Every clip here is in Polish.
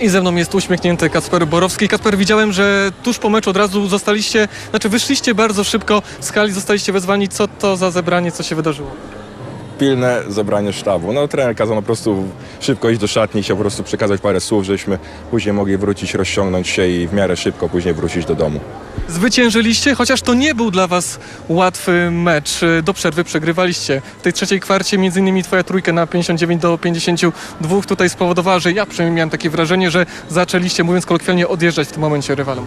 I ze mną jest uśmiechnięty Kacper Borowski. Kacper, widziałem, że tuż po meczu od razu zostaliście, znaczy wyszliście bardzo szybko z hali, zostaliście wezwani. Co to za zebranie, co się wydarzyło? Pilne zebranie sztabu. No trener kazał po prostu szybko iść do szatni i chciał po prostu przekazać parę słów, żebyśmy później mogli wrócić, rozciągnąć się i w miarę szybko później wrócić do domu. Zwyciężyliście, chociaż to nie był dla was łatwy mecz. Do przerwy przegrywaliście. W tej trzeciej kwarcie między innymi twoja trójka na 59 do 52 tutaj spowodowała, że ja przynajmniej miałem takie wrażenie, że zaczęliście, mówiąc kolokwialnie, odjeżdżać w tym momencie rywalom.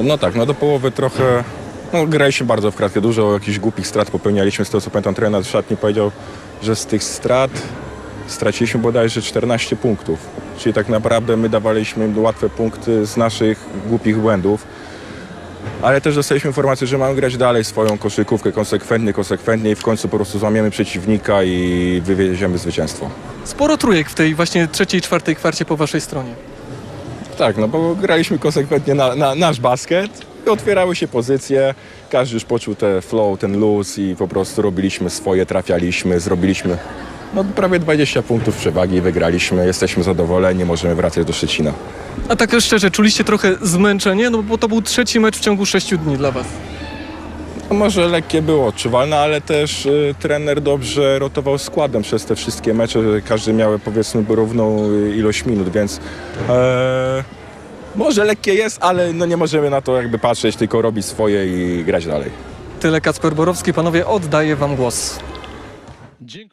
No tak, no do połowy trochę no, graliśmy bardzo w kratkę, dużo jakichś głupich strat popełnialiśmy. Z tego co pamiętam, trener w szatni powiedział, że z tych strat straciliśmy bodajże 14 punktów. Czyli tak naprawdę my dawaliśmy im łatwe punkty z naszych głupich błędów. Ale też dostaliśmy informację, że mamy grać dalej swoją koszykówkę konsekwentnie, konsekwentnie i w końcu po prostu złamiemy przeciwnika i wywieziemy zwycięstwo. Sporo trójek w tej właśnie trzeciej, czwartej kwarcie po waszej stronie. Tak, no bo graliśmy konsekwentnie na, na nasz basket, otwierały się pozycje, każdy już poczuł ten flow, ten luz i po prostu robiliśmy swoje, trafialiśmy, zrobiliśmy no, prawie 20 punktów przewagi, wygraliśmy, jesteśmy zadowoleni, możemy wracać do Szczecina. A tak szczerze, czuliście trochę zmęczenie? No bo to był trzeci mecz w ciągu sześciu dni dla was. No, może lekkie było odczuwalne, ale też y, trener dobrze rotował składem przez te wszystkie mecze, każdy miał powiedzmy równą y, ilość minut, więc e, może lekkie jest, ale no, nie możemy na to jakby patrzeć, tylko robić swoje i grać dalej. Tyle Kacper Borowski. Panowie, oddaję wam głos. Dziękuję.